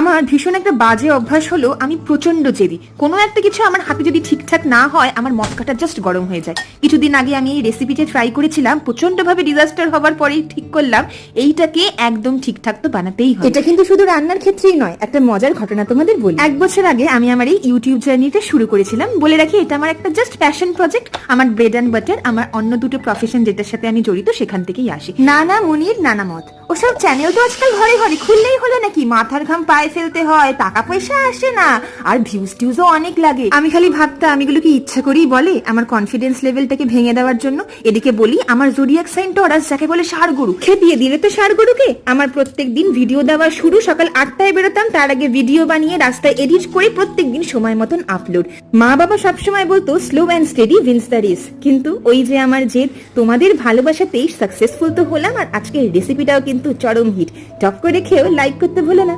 আমার ভীষণ একটা বাজে অভ্যাস হলো আমি প্রচণ্ড জেদি। কোনো একটা কিছু আমার হাতে যদি ঠিকঠাক না হয় আমার মটকাটা জাস্ট গরম হয়ে যায়। কিছুদিন আগে আমি এই রেসিপিটা ট্রাই করেছিলাম প্রচণ্ড ভাবে ডিজাস্টার হবার পরেই ঠিক করলাম এইটাকে একদম ঠিকঠাক তো বানাতেই হবে। এটা কিন্তু শুধু রান্নার ক্ষেত্রেই নয় একটা মজার ঘটনা তোমাদের বলি। এক বছর আগে আমি আমার এই ইউটিউব জার্নিটা শুরু করেছিলাম। বলে রাখি এটা আমার একটা জাস্ট প্যাশন প্রজেক্ট আমার ব্রেড অ্যান্ড বাটার আমার অন্য দুটো প্রফেশন যেটার সাথে আমি জড়িত সেখান থেকেই আসি। নানা মনির নানা মত ওসব চ্যানেল তো আজকাল ঘরে ঘরে খুললেই হলো নাকি? মাথার ঘাম পায়ে ফেলতে হয়, টাকা পয়সা আসে না, আর ভিউজ টিউজও অনেক লাগে। আমি খালি ভাবতাম, আমি এগুলো কি ইচ্ছা করেই বলে? আমার কনফিডেন্স লেভেলটাকে ভেঙে দেওয়ার জন্য এদিকে বলি, আমার জোডিয়াক সাইন টরাস যাকে বলে ষাড় গরু খেপিয়ে দিলে তো ষাড় গরুকে আমার প্রত্যেক দিন ভিডিও দেওয়া শুরু সকাল আটটায় বেরোতাম, তার আগে ভিডিও বানিয়ে রাস্তায় এডিট করে প্রত্যেক দিন সময় মতন আপলোড মা বাবা সবসময় বলতো slow and steady wins the race কিন্তু ওই যে আমার জেদ, তোমাদের ভালোবাসাতেই সাকসেসফুল তো হলাম, আর আজকের রেসিপিটাও কিন্তু চরম হিট। টপ করে খেয়েও লাইক করতে ভুলো না।